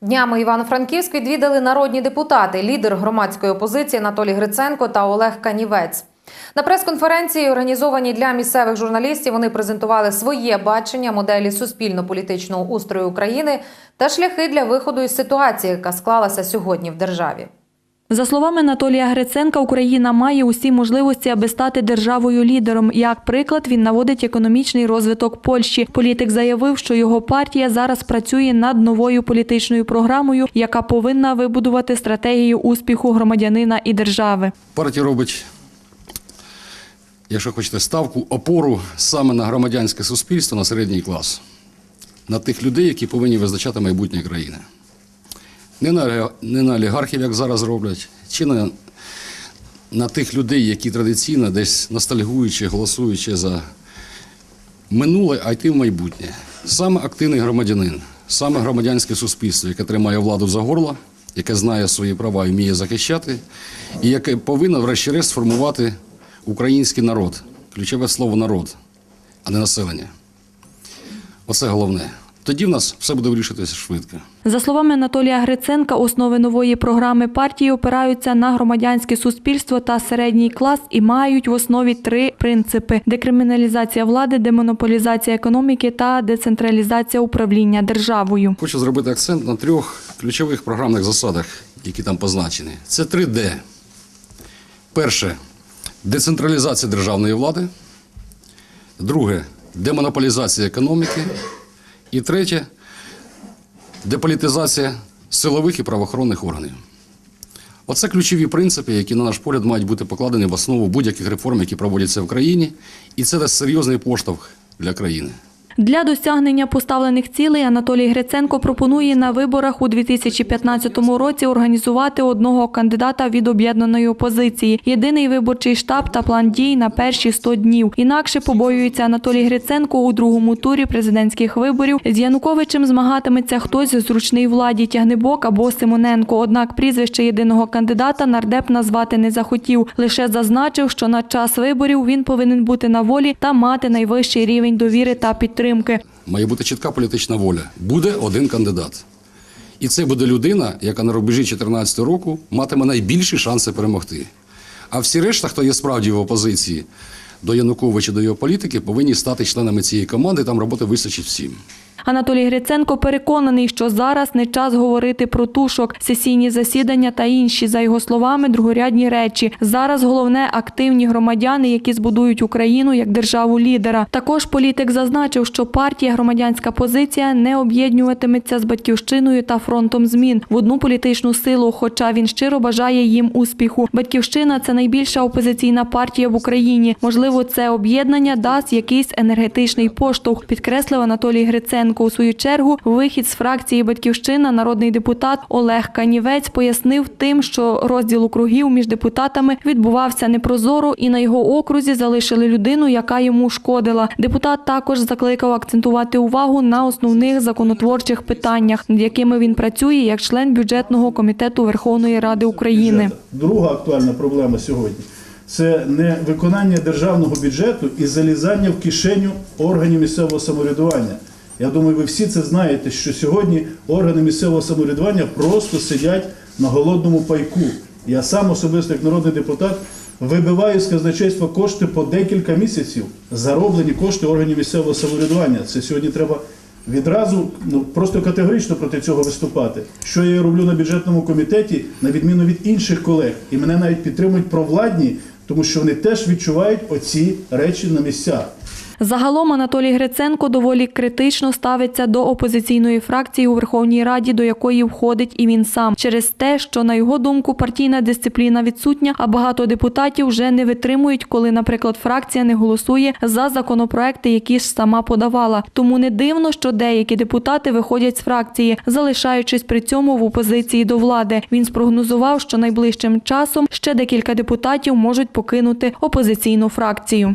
Днями Івано-Франківськ відвідали народні депутати, лідер громадської опозиції Анатолій Гриценко та Олег Канівець. На прес-конференції, організованій для місцевих журналістів, вони презентували своє бачення моделі суспільно-політичного устрою України та шляхи для виходу із ситуації, яка склалася сьогодні в державі. За словами Анатолія Гриценка, Україна має усі можливості, аби стати державою лідером. Як приклад, він наводить економічний розвиток Польщі. Політик заявив, що його партія зараз працює над новою політичною програмою, яка повинна вибудувати стратегію успіху громадянина і держави. Партія робить, якщо хочете, ставку, опору саме на громадянське суспільство, на середній клас, на тих людей, які повинні визначати майбутнє країни. Не на, не на олігархів, як зараз роблять, чи на, на тих людей, які традиційно десь ностальгуючи, голосуючи за минуле, а йти в майбутнє. Саме активний громадянин, саме громадянське суспільство, яке тримає владу за горло, яке знає свої права і вміє захищати, і яке повинно, врешті-решт, сформувати український народ. Ключове слово народ, а не населення. Оце головне. Тоді в нас все буде вирішитися швидко. За словами Анатолія Гриценка, основи нової програми партії опираються на громадянське суспільство та середній клас і мають в основі три принципи: декриміналізація влади, демонополізація економіки та децентралізація управління державою. Хочу зробити акцент на трьох ключових програмних засадах, які там позначені. Це 3D. Перше децентралізація державної влади. Друге демонополізація економіки. І третє деполітизація силових і правоохоронних органів. Оце ключові принципи, які, на наш погляд, мають бути покладені в основу будь-яких реформ, які проводяться в країні, і це дасть серйозний поштовх для країни. Для досягнення поставлених цілей Анатолій Гриценко пропонує на виборах у 2015 році організувати одного кандидата від об'єднаної опозиції, єдиний виборчий штаб та план дій на перші 100 днів. Інакше побоюється Анатолій Гриценко у другому турі президентських виборів. З Януковичем змагатиметься хтось зручний владі Тягнебок або Симоненко. Однак прізвище єдиного кандидата нардеп назвати не захотів. Лише зазначив, що на час виборів він повинен бути на волі та мати найвищий рівень довіри та підтримки. Має бути чітка політична воля. Буде один кандидат. І це буде людина, яка на рубежі 2014 року матиме найбільші шанси перемогти. А всі решта, хто є справді в опозиції до Януковича, до його політики, повинні стати членами цієї команди, там роботи вистачить всім. Анатолій Гриценко переконаний, що зараз не час говорити про тушок, сесійні засідання та інші, за його словами, другорядні речі. Зараз головне активні громадяни, які збудують Україну як державу лідера. Також політик зазначив, що партія громадянська позиція не об'єднуватиметься з батьківщиною та фронтом змін в одну політичну силу, хоча він щиро бажає їм успіху. Батьківщина це найбільша опозиційна партія в Україні. Можливо, це об'єднання дасть якийсь енергетичний поштовх, підкреслив Анатолій Гриценко. У свою чергу вихід з фракції Батьківщина народний депутат Олег Канівець пояснив тим, що розділ округів між депутатами відбувався непрозоро, і на його окрузі залишили людину, яка йому шкодила. Депутат також закликав акцентувати увагу на основних законотворчих питаннях, над якими він працює як член бюджетного комітету Верховної Ради України. Друга актуальна проблема сьогодні це не виконання державного бюджету і залізання в кишеню органів місцевого самоврядування. Я думаю, ви всі це знаєте, що сьогодні органи місцевого самоврядування просто сидять на голодному пайку. Я сам особисто, як народний депутат, вибиваю з казначейства кошти по декілька місяців, зароблені кошти органів місцевого самоврядування. Це сьогодні треба відразу ну просто категорично проти цього виступати. Що я роблю на бюджетному комітеті, на відміну від інших колег, і мене навіть підтримують провладні, тому що вони теж відчувають оці речі на місцях. Загалом Анатолій Гриценко доволі критично ставиться до опозиційної фракції у Верховній Раді, до якої входить і він сам, через те, що на його думку партійна дисципліна відсутня, а багато депутатів вже не витримують, коли, наприклад, фракція не голосує за законопроекти, які ж сама подавала. Тому не дивно, що деякі депутати виходять з фракції, залишаючись при цьому в опозиції до влади. Він спрогнозував, що найближчим часом ще декілька депутатів можуть покинути опозиційну фракцію.